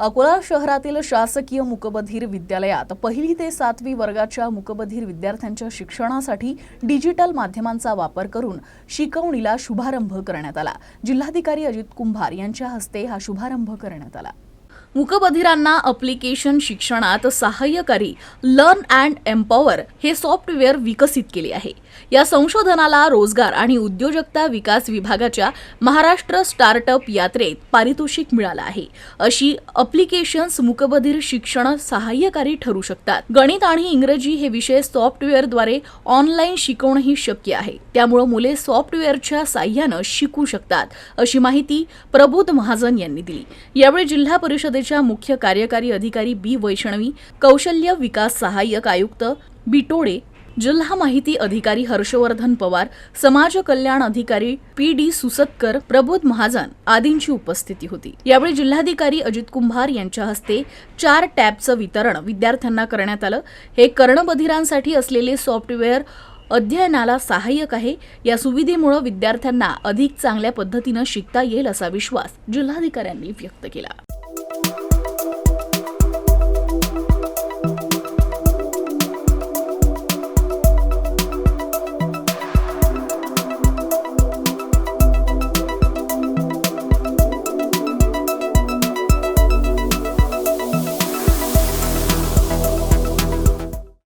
अकोला शहरातील शासकीय मुकबधीर विद्यालयात पहिली ते सातवी वर्गाच्या मुकबधीर विद्यार्थ्यांच्या शिक्षणासाठी डिजिटल माध्यमांचा वापर करून शिकवणीला शुभारंभ करण्यात आला. जिल्हाधिकारी अजित कुंभार यांच्या हस्ते हा शुभारंभ करण्यात आला. मुकबधिरांना अप्लिकेशन शिक्षणात सहाय्यकारी लर्न अँड एम्पॉवर हे सॉफ्टवेअर विकसित केले आहे. या संशोधनाला रोजगार आणि उद्योजकता विकास विभागाच्या महाराष्ट्र स्टार्टअप यात्रेत पारितोषिक मिळालं आहे. अशी अप्लिकेशन्स मुकबधीर शिक्षण सहाय्यकारी ठरू शकतात. गणित आणि इंग्रजी हे विषय सॉफ्टवेअरद्वारे ऑनलाईन शिकवणंही शक्य आहे. त्यामुळे मुले सॉफ्टवेअरच्या साह्यानं शिकू शकतात अशी माहिती प्रबोध महाजन यांनी दिली. यावेळी जिल्हा संस्थेच्या मुख्य कार्यकारी अधिकारी बी वैष्णवी कौशल्य विकास सहाय्यक आयुक्त बिटोडे जिल्हा माहिती अधिकारी हर्षवर्धन पवार समाज कल्याण अधिकारी पी डी सुसतकर प्रबोध महाजन आदींची उपस्थिती होती. यावेळी जिल्हाधिकारी अजित कुंभार यांच्या हस्ते चार टॅबचं वितरण विद्यार्थ्यांना करण्यात आलं. हे कर्णबधिरांसाठी असलेले सॉफ्टवेअर अध्ययनाला सहाय्यक आहे. या सुविधेमुळे विद्यार्थ्यांना अधिक चांगल्या पद्धतीनं शिकता येईल असा विश्वास जिल्हाधिकाऱ्यांनी व्यक्त केला.